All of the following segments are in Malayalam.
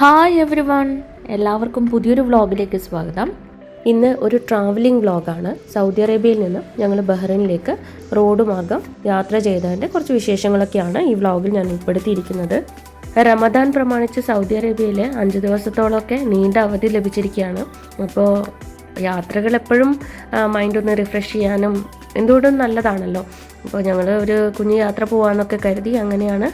ഹായ് എവ്രി വൺ എല്ലാവർക്കും പുതിയൊരു വ്ളോഗിലേക്ക് സ്വാഗതം. ഇന്ന് ഒരു ട്രാവലിംഗ് വ്ളോഗാണ്. സൗദി അറേബ്യയിൽ നിന്ന് ഞങ്ങൾ ബഹ്റൈനിലേക്ക് റോഡ് മാർഗം യാത്ര ചെയ്തതിന്റെ കുറച്ച് വിശേഷങ്ങളൊക്കെയാണ് ഈ വ്ളോഗിൽ ഞാൻ ഉൾപ്പെടുത്തിയിരിക്കുന്നത്. റമദാൻ പ്രമാണിച്ച് സൗദി അറേബ്യയിലെ അഞ്ച് ദിവസത്തോളമൊക്കെ നീണ്ട അവധി ലഭിച്ചിരിക്കുകയാണ്. അപ്പോൾ യാത്രകൾ എപ്പോഴും മൈൻഡ് ഒന്ന് റിഫ്രഷ് ചെയ്യാനും എന്തുകൊണ്ടും നല്ലതാണല്ലോ. അപ്പോൾ ഞങ്ങൾ ഒരു കുഞ്ഞു യാത്ര പോകാമെന്നൊക്കെ കരുതി അങ്ങനെയാണ്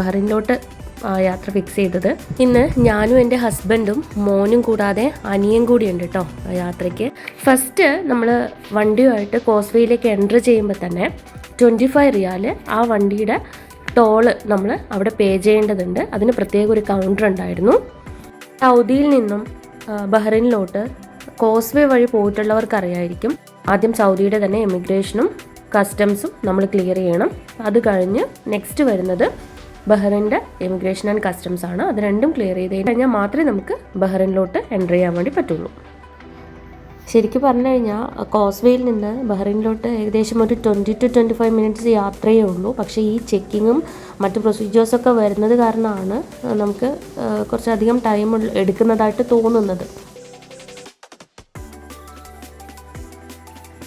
ബഹ്റിനിലോട്ട് യാത്ര ഫിക്സ് ചെയ്തത്. ഇന്ന് ഞാനും എന്റെ ഹസ്ബൻഡും മോനും കൂടാതെ അനിയൻ കൂടിയുണ്ട് കേട്ടോ യാത്രയ്ക്ക്. ഫസ്റ്റ് നമ്മൾ വണ്ടിയുമായിട്ട് കോസ്വേയിലേക്ക് എന്റർ ചെയ്യുമ്പോൾ തന്നെ ട്വന്റി ഫൈവ് റിയാൽ ആ വണ്ടിയുടെ ടോൾ നമ്മൾ അവിടെ പേ ചെയ്യേണ്ടതുണ്ട്. അതിന് പ്രത്യേക ഒരു കൗണ്ടർ ഉണ്ടായിരുന്നു. സൗദിയിൽ നിന്നും ബഹ്റിനിലോട്ട് കോസ്വേ വഴി പോയിട്ടുള്ളവർക്ക് അറിയായിരിക്കും. ആദ്യം സൗദിയുടെ തന്നെ ഇമിഗ്രേഷനും കസ്റ്റംസും നമ്മൾ ക്ലിയർ ചെയ്യണം. അത് കഴിഞ്ഞ് നെക്സ്റ്റ് വരുന്നത് ബഹ്റൈന്റെ ഇമിഗ്രേഷൻ ആൻഡ് കസ്റ്റംസ് ആണ്. അത് രണ്ടും ക്ലിയർ ചെയ്ത് കഴിഞ്ഞാൽ മാത്രമേ നമുക്ക് ബഹ്റിനിലോട്ട് എന്റർ ചെയ്യാൻ വേണ്ടി പറ്റുള്ളൂ. ശരിക്കും പറഞ്ഞു കഴിഞ്ഞാൽ കോസ്വേയിൽ നിന്ന് ബഹ്റിനിലോട്ട് ഏകദേശം ഒരു twenty two twenty five minutes യാത്രയേ ഉള്ളൂ. പക്ഷേ ഈ ചെക്കിങ്ങും മറ്റ് പ്രൊസീജിയേഴ്സൊക്കെ വരുന്നത് കാരണമാണ് നമുക്ക് കുറച്ചധികം ടൈം എടുക്കുന്നതായിട്ട് തോന്നുന്നത്.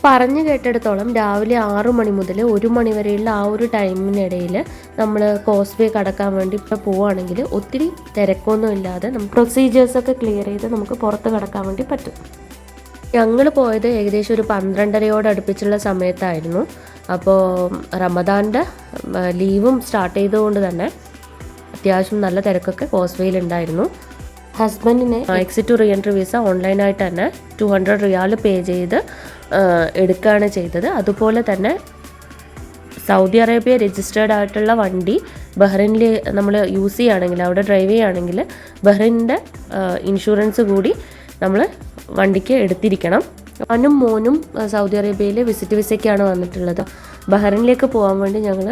പറഞ്ഞു കേട്ടിടത്തോളം രാവിലെ ആറു മണി മുതൽ ഒരു മണി വരെയുള്ള ആ ഒരു ടൈമിനിടയിൽ നമ്മൾ കോസ്വേ കടക്കാൻ വേണ്ടി ഇപ്പോൾ പോവുകയാണെങ്കിൽ ഒത്തിരി തിരക്കൊന്നും ഇല്ലാതെ നമുക്ക് പ്രൊസീജിയേഴ്സൊക്കെ ക്ലിയർ ചെയ്ത് നമുക്ക് പുറത്ത് കടക്കാൻ വേണ്ടി പറ്റും. ഞങ്ങൾ പോയത് ഏകദേശം ഒരു പന്ത്രണ്ടരയോട് അടുപ്പിച്ചുള്ള സമയത്തായിരുന്നു. അപ്പോൾ റമദാന്റെ ലീവും സ്റ്റാർട്ട് ചെയ്തുകൊണ്ട് തന്നെ അത്യാവശ്യം നല്ല തിരക്കൊക്കെ കോസ്വേയിൽ ഉണ്ടായിരുന്നു. ഹസ്ബൻഡിന് എക്സിറ്റ് ടു എൻട്രി വിസ ഓൺലൈനായിട്ട് തന്നെ ടു ഹൺഡ്രഡ് റിയാൽ പേ ചെയ്ത് എടുക്കുകയാണ് ചെയ്തത്. അതുപോലെ തന്നെ സൗദി അറേബ്യ രജിസ്റ്റേർഡ് ആയിട്ടുള്ള വണ്ടി ബഹ്റൈനിൽ നമ്മൾ യൂസ് ചെയ്യുകയാണെങ്കിൽ അവിടെ ഡ്രൈവ് ചെയ്യുകയാണെങ്കിൽ ബഹ്റൈനിന്റെ ഇൻഷുറൻസ് കൂടി നമ്മൾ വണ്ടിക്ക് എടുത്തിരിക്കണം. അവനും മോനും സൗദി അറേബ്യയിൽ വിസിറ്റ് വിസയ്ക്കാണ് വന്നിട്ടുള്ളത്. ബഹ്റൈനിലേക്ക് പോകാൻ വേണ്ടി ഞങ്ങൾ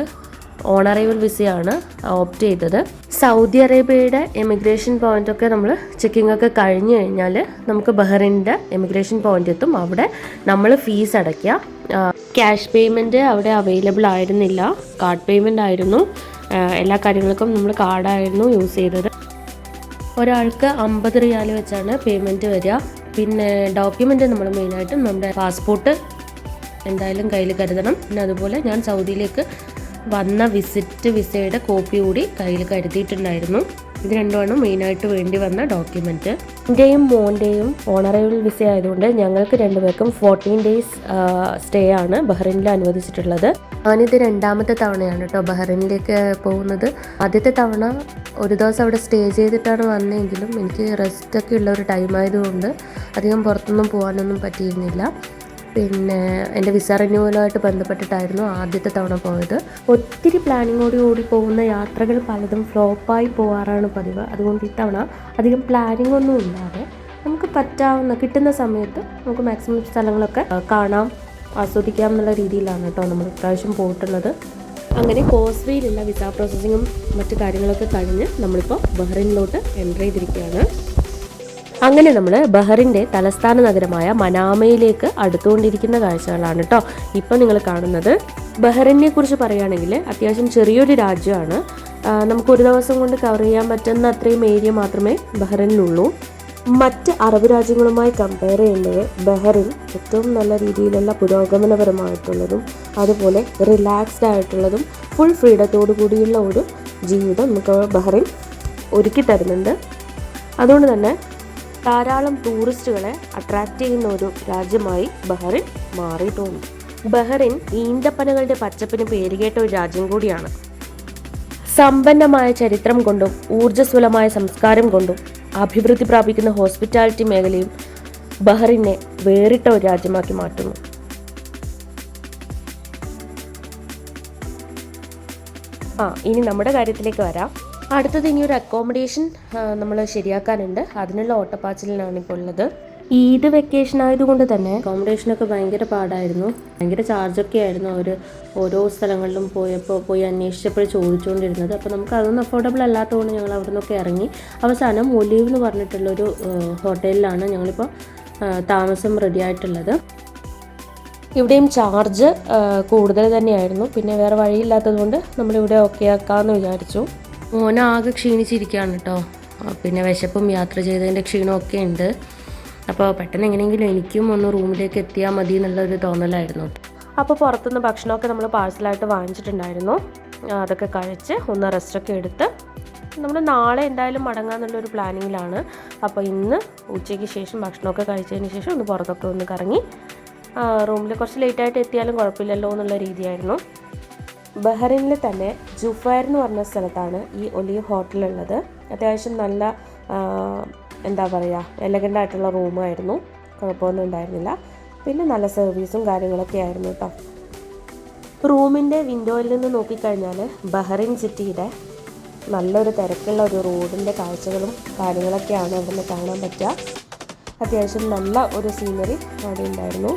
ഓൺ അറൈവൽ വിസയാണ് ഓപ്റ്റ് ചെയ്തത്. സൗദി അറേബ്യയുടെ എമിഗ്രേഷൻ പോയിന്റ് ഒക്കെ നമ്മൾ ചെക്കിംഗ് ഒക്കെ കഴിഞ്ഞ് കഴിഞ്ഞാൽ നമുക്ക് ബഹ്റിന്റെ എമിഗ്രേഷൻ പോയിന്റ് എത്തും. അവിടെ നമ്മൾ ഫീസ് അടയ്ക്കുക. ക്യാഷ് പേയ്മെന്റ് അവിടെ അവൈലബിൾ ആയിരുന്നില്ല. കാർഡ് പേയ്മെന്റ് ആയിരുന്നു. എല്ലാ കാര്യങ്ങൾക്കും നമ്മൾ കാർഡായിരുന്നു യൂസ് ചെയ്തത്. ഒരാൾക്ക് അമ്പത് റിയാൽ വെച്ചാണ് പേയ്മെന്റ് വരിക. പിന്നെ ഡോക്യുമെന്റ് നമ്മൾ മെയിനായിട്ടും നമ്മുടെ പാസ്പോർട്ട് എന്തായാലും കയ്യിൽ കരുതണം. പിന്നെ അതുപോലെ ഞാൻ സൗദിയിലേക്ക് വന്ന വിസിറ്റ് വിസയുടെ കോപ്പി കൂടി കയ്യിൽ കരുതിയിട്ടുണ്ടായിരുന്നു. ഇത് രണ്ടുമാണ് മെയിനായിട്ട് വേണ്ടി വന്ന ഡോക്യുമെന്റ് എന്റെയും മോന്റെയും ഓണറബിൾ വിസ ആയതുകൊണ്ട് ഞങ്ങൾക്ക് രണ്ടുപേർക്കും ഫോർട്ടീൻ ഡേയ്സ് സ്റ്റേ ആണ് ബഹ്റൈനിൽ അനുവദിച്ചിട്ടുള്ളത്. ഞാനിത് രണ്ടാമത്തെ തവണയാണ് കേട്ടോ ബഹ്റൈനിലേക്ക് പോകുന്നത്. ആദ്യത്തെ തവണ ഒരു ദിവസം അവിടെ സ്റ്റേ ചെയ്തിട്ടാണ് വന്നതെങ്കിലും എനിക്ക് റെസ്റ്റൊക്കെ ഉള്ള ഒരു ടൈം ആയതുകൊണ്ട് അധികം പുറത്തൊന്നും പോകാനൊന്നും പറ്റിയിരുന്നില്ല. പിന്നെ എന്റെ വിസ റിന്യൂവലുമായിട്ട് ബന്ധപ്പെട്ടിട്ടായിരുന്നു ആദ്യത്തെ തവണ പോയത്. ഒത്തിരി പ്ലാനിങ്ങോട് കൂടി പോകുന്ന യാത്രകൾ പലതും ഫ്ലോപ്പായി പോകാറാണ് പതിവ്. അതുകൊണ്ട് ഇത്തവണ അധികം പ്ലാനിങ് ഒന്നും ഇല്ലാതെ നമുക്ക് പറ്റാവുന്ന കിട്ടുന്ന സമയത്ത് നമുക്ക് മാക്സിമം സ്ഥലങ്ങളൊക്കെ കാണാം ആസ്വദിക്കാം എന്നുള്ള രീതിയിലാണ് കേട്ടോ നമ്മൾ ഇപ്രാവശ്യം പോയിട്ടുള്ളത്. അങ്ങനെ കോസ്വേയിലുള്ള വിസ പ്രോസസ്സിങ്ങും മറ്റു കാര്യങ്ങളൊക്കെ കഴിഞ്ഞ് നമ്മളിപ്പോൾ ബഹ്റൈനിലോട്ട് എന്റർ ചെയ്തിരിക്കുകയാണ്. അങ്ങനെ നമ്മൾ ബഹറിന്റെ തലസ്ഥാന നഗരമായ മനാമയിലേക്ക് അടുത്തുകൊണ്ടിരിക്കുന്ന കാഴ്ചകളാണ് കേട്ടോ ഇപ്പം നിങ്ങൾ കാണുന്നത് ബഹറിനെ കുറിച്ച് പറയുകയാണെങ്കിൽ അത്യാവശ്യം ചെറിയൊരു രാജ്യമാണ്. നമുക്ക് ഒരു ദിവസം കൊണ്ട് കവർ ചെയ്യാൻ പറ്റുന്ന അത്രയും ഏരിയ മാത്രമേ ബഹ്റിനുള്ളൂ മറ്റ് അറബ് രാജ്യങ്ങളുമായി കമ്പയർ ചെയ്യുമ്പോൾ ബഹ്റിൻ ഏറ്റവും നല്ല രീതിയിലുള്ള പുരോഗമനപരമായിട്ടുള്ളതും അതുപോലെ റിലാക്സ്ഡ് ആയിട്ടുള്ളതും ഫുൾ ഫ്രീഡത്തോടു കൂടിയുള്ള ഒരു ജീവിതം നമുക്ക് ബഹ്റിൻ ഒരുക്കി തരുന്നുണ്ട്. അതുകൊണ്ട് തന്നെ ധാരാളം ടൂറിസ്റ്റുകളെ അട്രാക്റ്റ് ചെയ്യുന്ന ഒരു രാജ്യമായി ബഹ്റിൻ മാറിയിട്ടുണ്ട്. ബഹ്റിൻ ഈന്തപ്പനകളുടെ പച്ചപ്പിന് പേരുകേട്ട ഒരു രാജ്യം കൂടിയാണ്. സമ്പന്നമായ ചരിത്രം കൊണ്ടും ഊർജസ്വലമായ സംസ്കാരം കൊണ്ടും അഭിവൃദ്ധി പ്രാപിക്കുന്ന ഹോസ്പിറ്റാലിറ്റി മേഖലയും ബഹ്റിനെ വേറിട്ട ഒരു രാജ്യമാക്കി മാറ്റുന്നു. ആ ഇനി നമ്മുടെ കാര്യത്തിലേക്ക് വരാം. അടുത്തത് ഇനി ഒരു അക്കോമഡേഷൻ നമ്മൾ ശരിയാക്കാനുണ്ട്. അതിനുള്ള ഓട്ടപ്പാച്ചിലാണ് ഇപ്പോൾ ഉള്ളത്. ഈദ് വെക്കേഷൻ ആയതുകൊണ്ട് തന്നെ അക്കോമഡേഷൻ ഒക്കെ ഭയങ്കര പാടായിരുന്നു. ഭയങ്കര ചാർജൊക്കെ ആയിരുന്നു അവർ ഓരോ സ്ഥലങ്ങളിലും പോയപ്പോൾ പോയി അന്വേഷിച്ചപ്പോൾ ചോദിച്ചുകൊണ്ടിരുന്നത് അപ്പോൾ നമുക്ക് അതൊന്നും അഫോർഡബിൾ അല്ലാത്തതുകൊണ്ട് ഞങ്ങൾ അവിടെ നിന്നൊക്കെ ഇറങ്ങി. അവസാനം ഒലീവ് എന്ന് പറഞ്ഞിട്ടുള്ളൊരു ഹോട്ടലിലാണ് ഞങ്ങളിപ്പോൾ താമസം റെഡി ആയിട്ടുള്ളത്. ഇവിടെയും ചാർജ് കൂടുതൽ തന്നെയായിരുന്നു. പിന്നെ വേറെ വഴിയില്ലാത്തതുകൊണ്ട് നമ്മളിവിടെ ഓക്കെ ആക്കാമെന്ന് വിചാരിച്ചു. മോനാകെ ക്ഷീണിച്ചിരിക്കുകയാണ് കേട്ടോ. പിന്നെ വിശപ്പും യാത്ര ചെയ്തതിന്റെ ക്ഷീണമൊക്കെ ഉണ്ട്. അപ്പോൾ പെട്ടെന്ന് എങ്ങനെയെങ്കിലും എനിക്കും ഒന്ന് റൂമിലേക്ക് എത്തിയാൽ മതി എന്നുള്ളൊരു തോന്നലായിരുന്നു. അപ്പോൾ പുറത്തുനിന്ന് ഭക്ഷണമൊക്കെ നമ്മൾ പാഴ്സലായിട്ട് വാങ്ങിച്ചിട്ടുണ്ടായിരുന്നു. അതൊക്കെ കഴിച്ച് ഒന്ന് റെസ്റ്റൊക്കെ എടുത്ത് നമ്മൾ നാളെ എന്തായാലും മടങ്ങാന്നുള്ളൊരു പ്ലാനിങ്ങിലാണ്. അപ്പോൾ ഇന്ന് ഉച്ചയ്ക്ക് ശേഷം ഭക്ഷണമൊക്കെ കഴിച്ചതിന് ശേഷം ഒന്ന് പുറത്തൊക്കെ ഒന്ന് കറങ്ങി റൂമിൽ കുറച്ച് ലേറ്റായിട്ട് എത്തിയാലും കുഴപ്പമില്ലല്ലോ എന്നുള്ള രീതിയായിരുന്നു. ബഹ്റൈനിൽ തന്നെ ജുഫയർ എന്ന് പറഞ്ഞ സ്ഥലത്താണ് ഈ ഒലിയ ഹോട്ടൽ ഉള്ളത്. അത്യാവശ്യം നല്ല എന്താ പറയുക എലഗന്റ് ആയിട്ടുള്ള റൂമായിരുന്നു കുഴപ്പമൊന്നും ഉണ്ടായിരുന്നില്ല. പിന്നെ നല്ല സർവീസും കാര്യങ്ങളൊക്കെ ആയിരുന്നു കേട്ടോ. റൂമിന്റെ വിൻഡോയിൽ നിന്ന് നോക്കിക്കഴിഞ്ഞാൽ ബഹ്റിൻ സിറ്റിയുടെ നല്ലൊരു തിരക്കുള്ള ഒരു റോഡിന്റെ കാഴ്ചകളും കാര്യങ്ങളൊക്കെയാണ് അവിടെ കാണാൻ പറ്റുക. അത്യാവശ്യം നല്ല ഒരു സീനറി അവിടെ ഉണ്ടായിരുന്നു.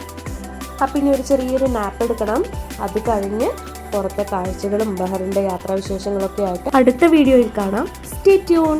അപ്പം ഇനി ഒരു ചെറിയൊരു നാപ്പ് എടുക്കണം. അത് കഴിഞ്ഞ് പുറത്തെ കാഴ്ചകളും ബഹറിന്റെ യാത്രാവിശേഷങ്ങളൊക്കെ ആയിട്ട് അടുത്ത വീഡിയോയിൽ കാണാം. Stay tune